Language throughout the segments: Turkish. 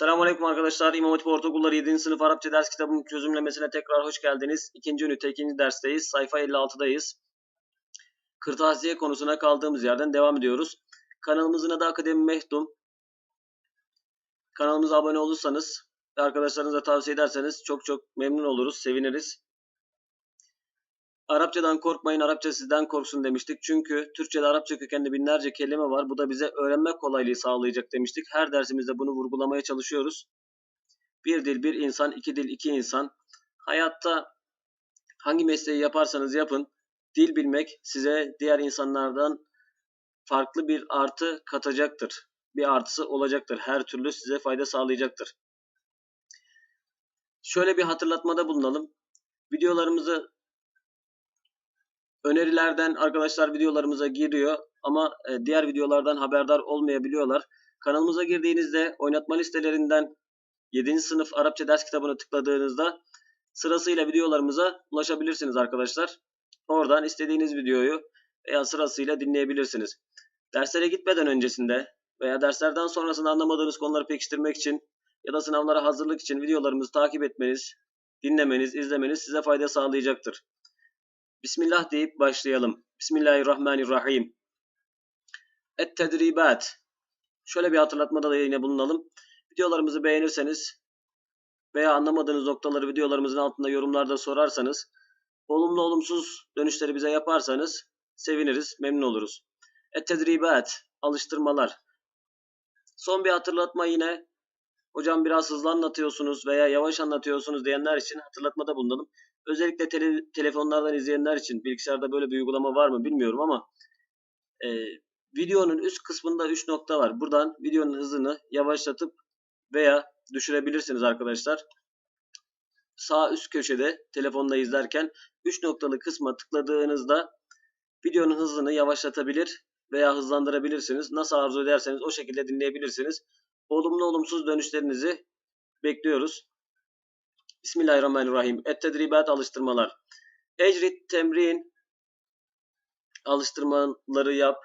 Selamünaleyküm arkadaşlar. İmam Hatip Ortaokulları 7. sınıf Arapça ders kitabının çözümlemesine tekrar hoş geldiniz. İkinci ünite, ikinci dersteyiz. Sayfa 56'dayız. Kırtasiye konusuna kaldığımız yerden devam ediyoruz. Kanalımızın adı Akademi Mehdum. Kanalımıza abone olursanız ve arkadaşlarınıza tavsiye ederseniz çok çok memnun oluruz, seviniriz. Arapçadan korkmayın, Arapça sizden korksun demiştik. Çünkü Türkçe'de Arapça kökenli binlerce kelime var. Bu da bize öğrenme kolaylığı sağlayacak demiştik. Her dersimizde bunu vurgulamaya çalışıyoruz. Bir dil, bir insan, iki dil, iki insan. Hayatta hangi mesleği yaparsanız yapın, dil bilmek size diğer insanlardan farklı bir artı katacaktır. Bir artısı olacaktır. Her türlü size fayda sağlayacaktır. Şöyle bir hatırlatmada bulunalım. Videolarımızı önerilerden arkadaşlar videolarımıza giriyor ama e, diğer videolardan haberdar olmayabiliyorlar. Kanalımıza girdiğinizde oynatma listelerinden 7. sınıf Arapça ders kitabını tıkladığınızda sırasıyla videolarımıza ulaşabilirsiniz arkadaşlar. Oradan istediğiniz videoyu veya sırasıyla dinleyebilirsiniz. Derslere gitmeden öncesinde veya derslerden sonrasında anlamadığınız konuları pekiştirmek için ya da sınavlara hazırlık için videolarımızı takip etmeniz, dinlemeniz, izlemeniz size fayda sağlayacaktır. Bismillah deyip başlayalım. Bismillahirrahmanirrahim. Et-tedribat. Şöyle bir hatırlatmada da yine bulunalım. Videolarımızı beğenirseniz veya anlamadığınız noktaları videolarımızın altında yorumlarda sorarsanız, olumlu olumsuz dönüşleri bize yaparsanız seviniriz, memnun oluruz. Et-tedribat. Alıştırmalar. Son bir hatırlatma yine. Hocam biraz hızlı anlatıyorsunuz veya yavaş anlatıyorsunuz diyenler için hatırlatmada bulunalım. Özellikle tele, telefonlardan izleyenler için bilgisayarda böyle bir uygulama var mı bilmiyorum ama e, videonun üst kısmında 3 nokta var. Buradan videonun hızını yavaşlatıp veya düşürebilirsiniz arkadaşlar. Sağ üst köşede telefonda izlerken 3 noktalı kısma tıkladığınızda videonun hızını yavaşlatabilir veya hızlandırabilirsiniz. Nasıl arzu ederseniz o şekilde dinleyebilirsiniz. Olumlu olumsuz dönüşlerinizi bekliyoruz. Bismillahirrahmanirrahim. Et-tedribat alıştırmalar. Ecrit temrin alıştırmaları yap.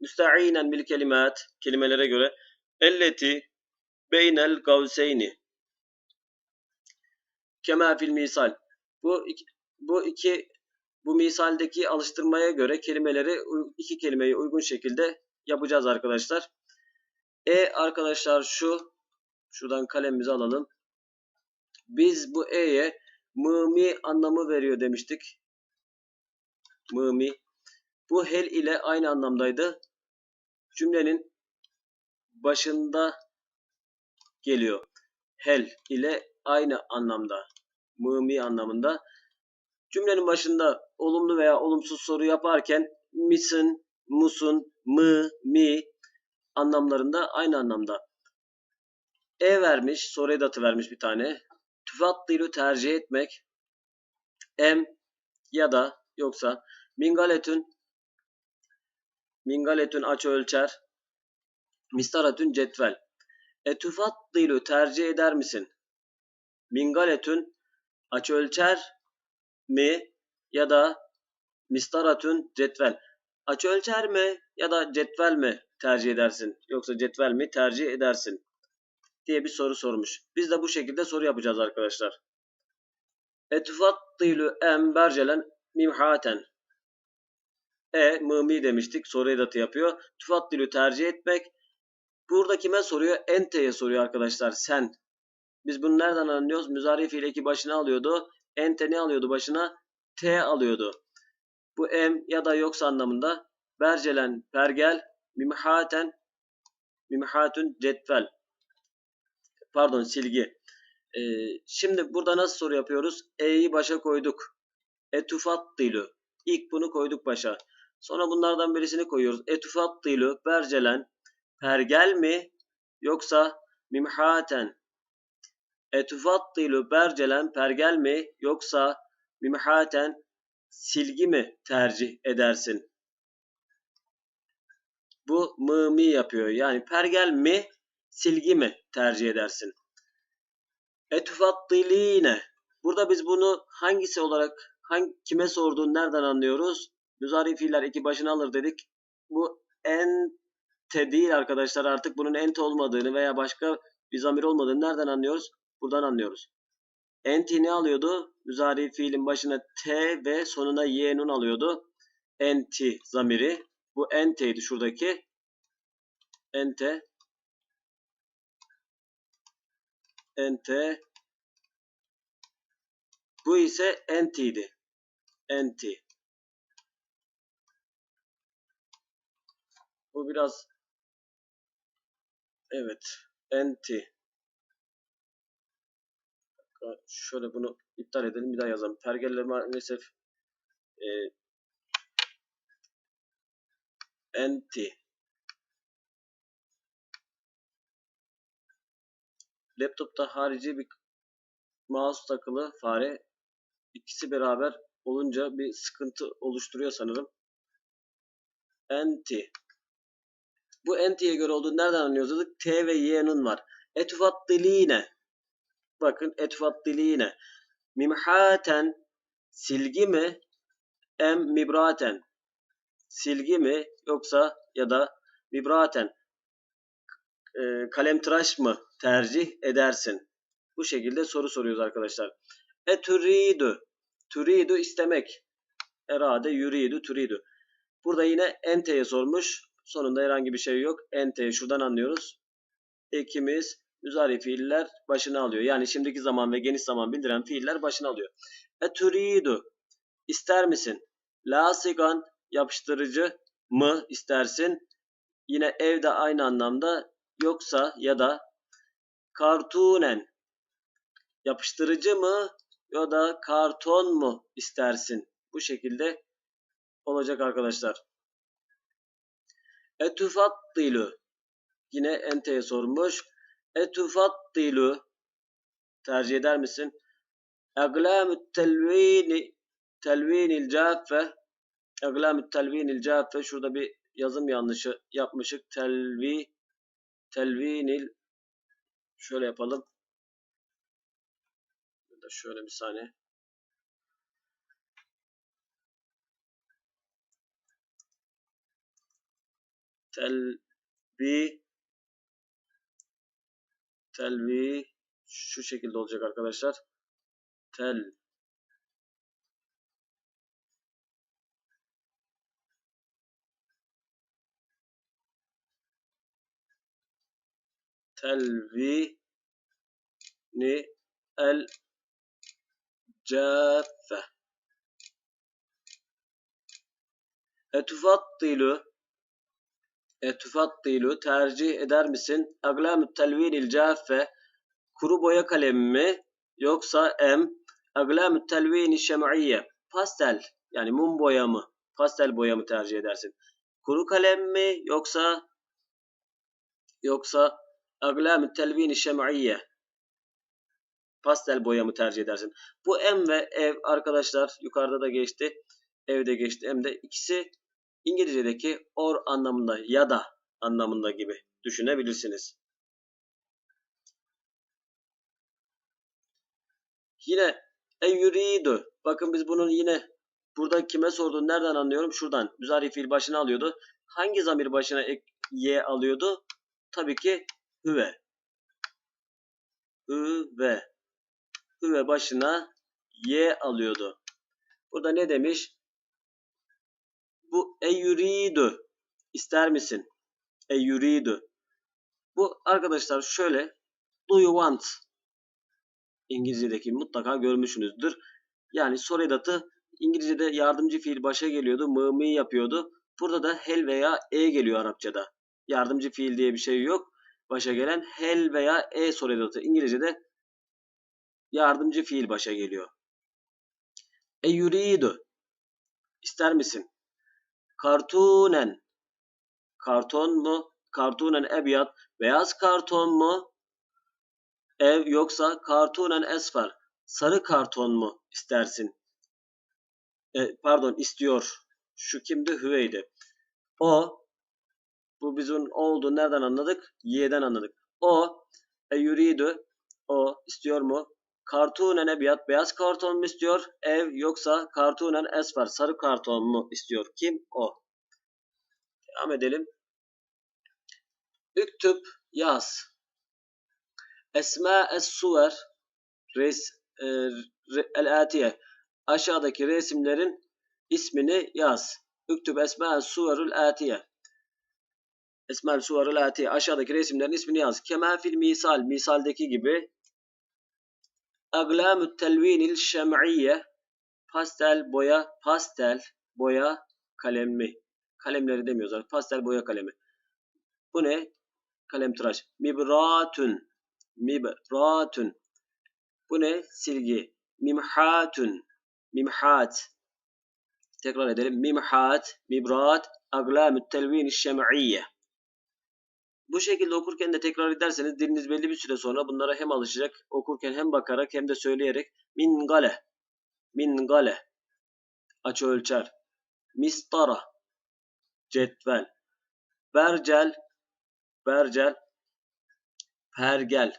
Müsta'inen bil kelimat kelimelere göre elleti beynel gavseyni kema fil misal. Bu iki, bu iki bu misaldeki alıştırmaya göre kelimeleri iki kelimeyi uygun şekilde yapacağız arkadaşlar. E arkadaşlar şu şuradan kalemimizi alalım. Biz bu e'ye mımi anlamı veriyor demiştik. Mımi. Bu hel ile aynı anlamdaydı. Cümlenin başında geliyor. Hel ile aynı anlamda. Mımi anlamında. Cümlenin başında olumlu veya olumsuz soru yaparken misin, musun, mı, mi anlamlarında aynı anlamda. E vermiş, soru edatı vermiş bir tane. Tüfattilu tercih etmek. Em ya da yoksa mingaletün mingaletün aç ölçer. Mistaratün cetvel. E tüfattilu tercih eder misin? Mingaletün aç ölçer mi ya da mistaratün cetvel. Aç ölçer mi ya da cetvel mi tercih edersin? Yoksa cetvel mi tercih edersin? Diye bir soru sormuş. Biz de bu şekilde soru yapacağız arkadaşlar. Etufattilu em bercelen mimhaten. E mımi demiştik. Soru edatı yapıyor. Tufattilu tercih etmek. Burada kime soruyor? Ente'ye soruyor arkadaşlar. Sen. Biz bunu nereden anlıyoruz? Müzari fiil eki başına alıyordu. Ente ne alıyordu başına? T alıyordu. Bu em ya da yoksa anlamında. Bercelen, pergel, mimhaten, mimhatun cetvel pardon silgi. Ee, şimdi burada nasıl soru yapıyoruz? E'yi başa koyduk. Etufattilu. İlk bunu koyduk başa. Sonra bunlardan birisini koyuyoruz. Etufattilu bercelen pergel mi yoksa mimhaten? Etufattilu bercelen pergel mi yoksa mimhaten silgi mi tercih edersin? Bu mı mi yapıyor. Yani pergel mi silgi mi tercih edersin? Etufattiline. Burada biz bunu hangisi olarak hangi, kime sorduğunu nereden anlıyoruz? Müzari fiiller iki başına alır dedik. Bu ente değil arkadaşlar artık bunun ente olmadığını veya başka bir zamir olmadığını nereden anlıyoruz? Buradan anlıyoruz. Enti ne alıyordu? Müzari fiilin başına T ve sonuna Y nun alıyordu. Enti zamiri. Bu ente'ydi şuradaki. Ente. Ente. Bu ise enti'ydi. Enti. Bu biraz evet enti şöyle bunu iptal edelim bir daha yazalım. Pergelle maalesef e, enti laptopta harici bir mouse takılı fare ikisi beraber olunca bir sıkıntı oluşturuyor sanırım. Enti bu enti'ye göre olduğunu nereden anlıyoruz dedik? T ve Y'nin var. Etüfattiline. Bakın etüfattiline. Mimhaten silgi mi? Em mibraten. Silgi mi yoksa ya da mibraten e, kalemtıraş mı tercih edersin? Bu şekilde soru soruyoruz arkadaşlar. Eturidu. Turidu istemek. Erade yuridu turidu. Burada yine ente'ye sormuş. Sonunda herhangi bir şey yok. Ente şuradan anlıyoruz. Ekimiz müzari fiiller başına alıyor. Yani şimdiki zaman ve geniş zaman bildiren fiiller başına alıyor. Eturidu ister misin? Lasigan yapıştırıcı mı istersin? Yine evde aynı anlamda yoksa ya da kartunen yapıştırıcı mı ya da karton mu istersin? Bu şekilde olacak arkadaşlar. Etufattilu. Yine enteye sormuş. Etufattilu. Tercih eder misin? Aglamut telvini telvinil caffe Aglamut telvinil caffe Şurada bir yazım yanlışı yapmışık. Telvi telvinil şöyle yapalım. Burada şöyle bir saniye. telvi telvi şu şekilde olacak arkadaşlar. Tel telvi ni el caffe etufattilu tufattilu tercih eder misin? Aglamut telvinil caffe kuru boya kalemi mi yoksa em aglamut telvini şem'iyye pastel yani mum boya mı pastel boya mı tercih edersin? Kuru kalem mi yoksa yoksa aglamut telvini şem'iyye pastel boya mı tercih edersin? Bu em ve ev arkadaşlar yukarıda da geçti. Evde geçti. Em de ikisi İngilizce'deki or anlamında ya da anlamında gibi düşünebilirsiniz. Yine eyyuridu. Bakın biz bunun yine burada kime sorduğunu nereden anlıyorum? Şuradan. Müzari fiil başına alıyordu. Hangi zamir başına ek, y alıyordu? Tabii ki hüve. Hüve. Hüve başına y alıyordu. Burada ne demiş? Bu eyyuridu. İster misin? Eyyuridu. Bu arkadaşlar şöyle. Do you want? İngilizce'deki mutlaka görmüşsünüzdür. Yani soru edatı İngilizce'de yardımcı fiil başa geliyordu. Mı mı yapıyordu. Burada da hel veya e geliyor Arapçada. Yardımcı fiil diye bir şey yok. Başa gelen hel veya e soru edatı. İngilizce'de yardımcı fiil başa geliyor. E yuridu. İster misin? Kartunen. Karton mu? Kartunen ebyat. Beyaz karton mu? Ev yoksa kartunen esfer. Sarı karton mu istersin? E, pardon istiyor. Şu kimdi? Hüveydi. O bu bizim o olduğunu nereden anladık? Y'den anladık. O e yuridu o istiyor mu? Kartunen ebiyat beyaz karton mu istiyor? Ev yoksa kartunen esfer sarı karton mu istiyor? Kim? O. Devam edelim. Üktüp yaz. Esma es-suver res e, re- el-atiye aşağıdaki resimlerin ismini yaz. Üktüb esma es-suverul atiye. Esma es-suverul atiye aşağıdaki resimlerin ismini yaz. Kema fil misal misaldeki gibi. Aglamut telvinil şem'iyye pastel boya pastel boya kalemi kalemleri demiyoruz pastel boya kalemi. Bu ne? Kalem tıraş. Mibratun mibratun. Bu ne? Silgi. Mimhatun mimhat. Tekrar edelim. Mimhat mibrat aglamut telvin şem'iyye bu şekilde okurken de tekrar ederseniz diliniz belli bir süre sonra bunlara hem alışacak okurken hem bakarak hem de söyleyerek mingale mingale açı ölçer mistara cetvel bercel bercel pergel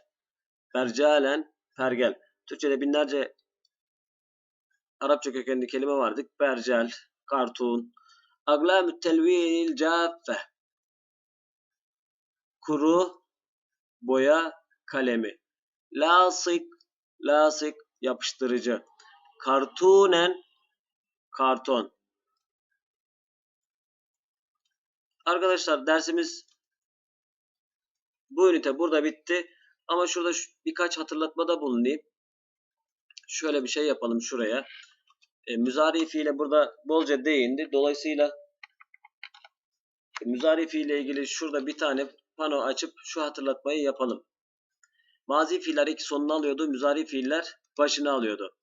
bercalen pergel Türkçe'de binlerce Arapça kökenli kelime vardı. Bercel, kartun, aglamü telvinil caffe kuru boya kalemi lasık lasık yapıştırıcı kartunen karton Arkadaşlar dersimiz bu ünite burada bitti. Ama şurada şu- birkaç hatırlatmada bulunayım. Şöyle bir şey yapalım şuraya. E, müzari fiile burada bolca değindi. Dolayısıyla e, müzari fiile ilgili şurada bir tane pano açıp şu hatırlatmayı yapalım. Mazi fiiller iki sonunu alıyordu. Müzari fiiller başını alıyordu.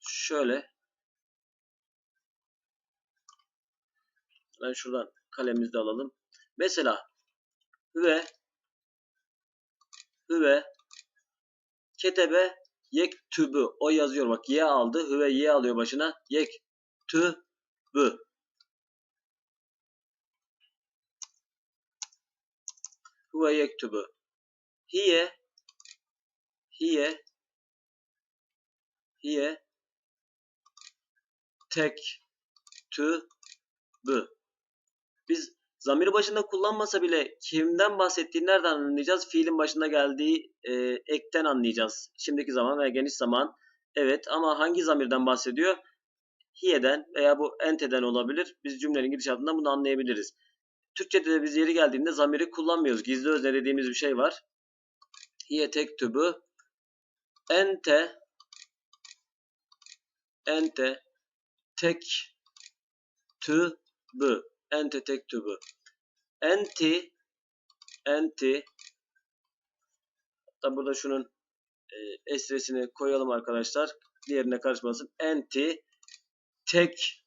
Şöyle. Ben şuradan kalemimizi de alalım. Mesela hüve hüve ketebe yek tübü o yazıyor bak ye aldı hüve ye alıyor başına yek tübü hüve yek tübü hiye hiye hiye tek tübü biz zamir başında kullanmasa bile kimden bahsettiğini nereden anlayacağız? Fiilin başında geldiği e, ekten anlayacağız. Şimdiki zaman veya geniş zaman. Evet ama hangi zamirden bahsediyor? Hiye'den veya bu enteden olabilir. Biz cümlenin gidişatından bunu anlayabiliriz. Türkçe'de de biz yeri geldiğinde zamiri kullanmıyoruz. Gizli özne dediğimiz bir şey var. Hiye tek tübü. Ente ente tek tübü ente tektubu. Enti enti hatta burada şunun e, esresini koyalım arkadaşlar. Diğerine karışmasın. Enti tek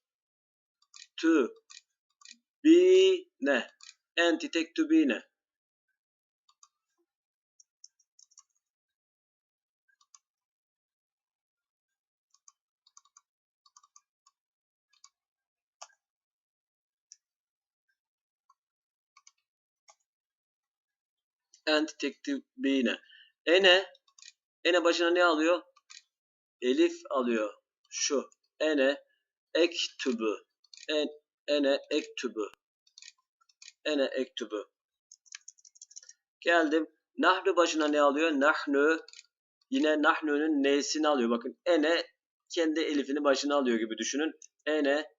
tü bi ne? Enti tek tü bi ne? Enti tek tü bi ne? Ene ene başına ne alıyor? Elif alıyor. Şu ene ektübü en, ene ektübü ene ektübü geldim nahnu başına ne alıyor nahnu yine nahnu'nun n'sini alıyor bakın ene kendi elifini başına alıyor gibi düşünün ene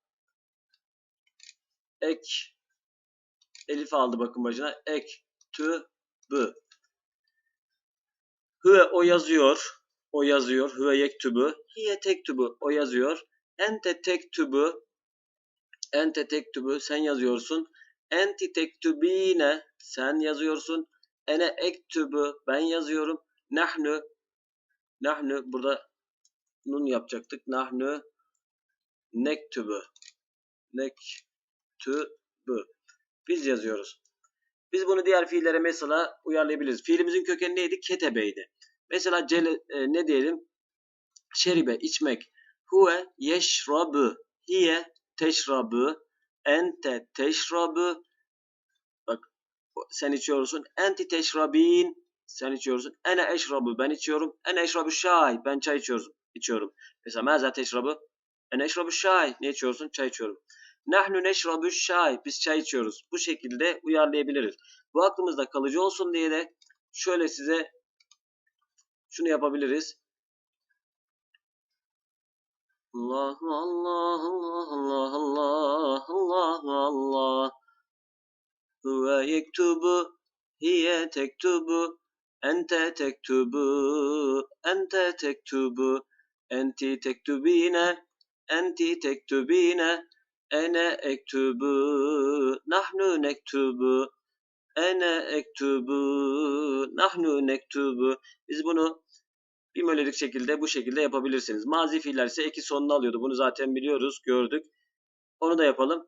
ek elif aldı bakın başına ek tü bü Hüve o yazıyor. O yazıyor. Hüve yektübü. Hiye tektübü. O yazıyor. Ente tektübü. Ente tektübü. Sen yazıyorsun. Enti tektübine. Sen yazıyorsun. Ene ektübü. Ben yazıyorum. Nahnu. Nahnu. Burada nun yapacaktık. Nahnu nektübü. Nektübü. Biz yazıyoruz. Biz bunu diğer fiillere mesela uyarlayabiliriz. Fiilimizin kökeni neydi? Ketebeydi. Mesela cele, e, ne diyelim? Şeribe, içmek. Huve yeşrabu. Hiye teşrabu. Ente teşrabu. Bak sen içiyorsun. Enti teşrabin. Sen içiyorsun. Ene eşrabu. Ben içiyorum. Ene eşrabu şay. Ben çay içiyorum. içiyorum. Mesela meza teşrabu. Ene eşrabu şay. Ne içiyorsun? Çay içiyorum. Nahnu neşrabu şay. Biz çay içiyoruz. Bu şekilde uyarlayabiliriz. Bu aklımızda kalıcı olsun diye de şöyle size şunu yapabiliriz. Allah Allah Allah Allah Allah Allah Allah. Huve yektubu hiye tektubu ente tektubu ente tektubu. Enti tektubine enti tektubine. Ene ektubu nahnu nektubu. Ene ektubu nahnu nektubu. Biz bunu bir melodik şekilde bu şekilde yapabilirsiniz. Mazi fiiller ise eki sonuna alıyordu. Bunu zaten biliyoruz, gördük. Onu da yapalım.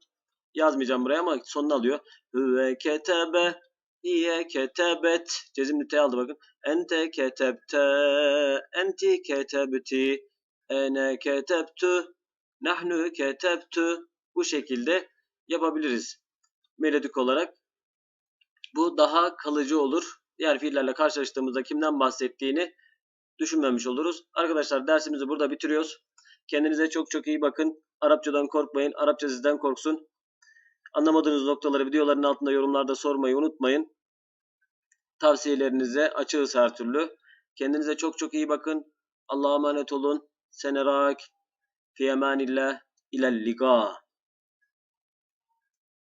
Yazmayacağım buraya ama sonuna alıyor. Hüve ketebe hiye ketebet. Cezimli T aldı bakın. Ente ketebte enti ketebti ene ketebtu nahnu ketebtu bu şekilde yapabiliriz. Melodik olarak. Bu daha kalıcı olur. Diğer fiillerle karşılaştığımızda kimden bahsettiğini düşünmemiş oluruz. Arkadaşlar dersimizi burada bitiriyoruz. Kendinize çok çok iyi bakın. Arapçadan korkmayın. Arapça sizden korksun. Anlamadığınız noktaları videoların altında yorumlarda sormayı unutmayın. Tavsiyelerinize açığız her türlü. Kendinize çok çok iyi bakın. Allah'a emanet olun. Senerak. Fi emanillah. İlel liga.